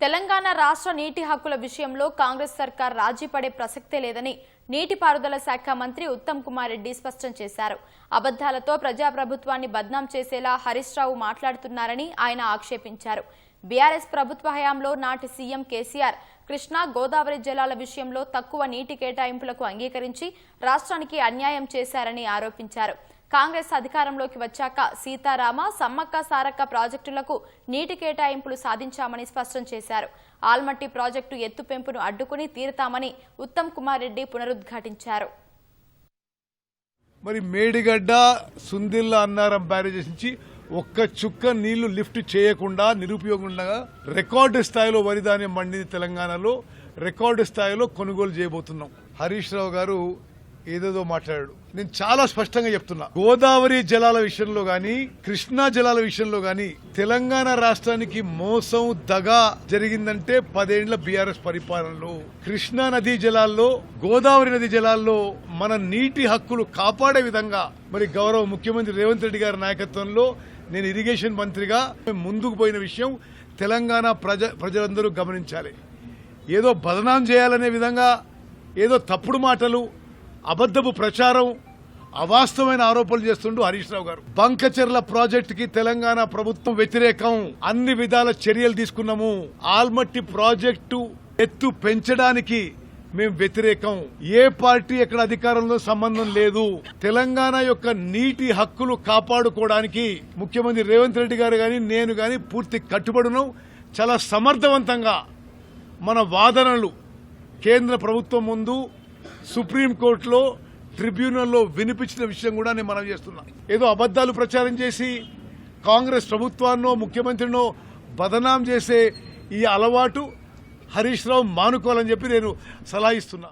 తెలంగాణ రాష్ట్ర నీటి హక్కుల విషయంలో కాంగ్రెస్ సర్కార్ రాజీ పడే ప్రసక్తే లేదని నీటిపారుదల శాఖ మంత్రి ఉత్తమ్ కుమార్ రెడ్డి స్పష్టం చేశారు. అబద్దాలతో ప్రజాప్రభుత్వాన్ని బద్నాం చేసేలా హరీష్ రావు మాట్లాడుతున్నారని ఆయన ఆక్షేపించారు. బీఆర్ఎస్ ప్రభుత్వ హయాంలో నాటి సీఎం కేసీఆర్ కృష్ణా గోదావరి జలాల విషయంలో తక్కువ నీటి కేటాయింపులకు అంగీకరించి రాష్ట్రానికి అన్యాయం చేశారని ఆరోపించారు. కాంగ్రెస్ అధికారంలోకి వచ్చాక సీతారామ సమ్మక్క సారక్క ప్రాజెక్టులకు నీటి కేటాయింపులు సాధించామని స్పష్టం చేశారు. ఆల్మట్టి ప్రాజెక్టు ఎత్తు పెంపును అడ్డుకుని తీరుతామని ఉత్తమ్ కుమార్ రెడ్డి పునరుద్ఘాటించారు. మరి మేడిగడ్డ సుందిల్ల అన్నారం బ్యారేజెస్ నుంచి ఒక్క చుక్క నీళ్ళు లిఫ్ట్ చేయకుండా నిరుపయోగంగా రికార్డు స్థాయిలో వరిధాన్యం మండింది తెలంగాణలో. రికార్డు స్థాయిలో కొనుగోలు చేయబోతున్నాం. హరీష్ రావు గారు ఏదేదో మాట్లాడాడు. నేను చాలా స్పష్టంగా చెప్తున్నా. గోదావరి జలాల విషయంలో గాని కృష్ణా జలాల విషయంలో గాని తెలంగాణ రాష్ట్రానికి మోసం దగా జరిగిందంటే పదేండ్ల బీఆర్ఎస్ పరిపాలనలో. కృష్ణా నదీ జలాల్లో గోదావరి నది జలాల్లో మన నీటి హక్కులు కాపాడే విధంగా మరి గౌరవ ముఖ్యమంత్రి రేవంత్ రెడ్డి గారి నాయకత్వంలో నేను ఇరిగేషన్ మంత్రిగా ముందుకు పోయిన విషయం తెలంగాణ ప్రజ ప్రజలందరూ గమనించాలి. ఏదో బదనాం చేయాలనే విధంగా ఏదో తప్పుడు మాటలు అబద్ధపు ప్రచారం అవాస్తవమైన ఆరోపణలు చేస్తుండు హరీష్ రావు గారు. బంకచెర్ల ప్రాజెక్టుకి తెలంగాణ ప్రభుత్వం వ్యతిరేకం. అన్ని విధాల చర్యలు తీసుకున్నాము. ఆల్మట్టి ప్రాజెక్టు ఎత్తు పెంచడానికి మేము వ్యతిరేకం. ఏ పార్టీ ఎక్కడ అధికారంలో సంబంధం లేదు. తెలంగాణ యొక్క నీటి హక్కులు కాపాడుకోవడానికి ముఖ్యమంత్రి రేవంత్ రెడ్డి గారు కానీ నేను కానీ పూర్తి కట్టుబడును చాలా సమర్థవంతంగా మన వాదనలు కేంద్ర ప్రభుత్వం ముందు సుప్రీంకోర్టులో ట్రిబ్యునల్లో వినిపించిన విషయం కూడా నేను మనం చేస్తున్నా. ఏదో అబద్దాలు ప్రచారం చేసి కాంగ్రెస్ ప్రభుత్వాన్నో ముఖ్యమంత్రినో బదనాం చేసే ఈ అలవాటు హరీష్ రావు మానుకోవాలని చెప్పి నేను సలహా ఇస్తున్నా.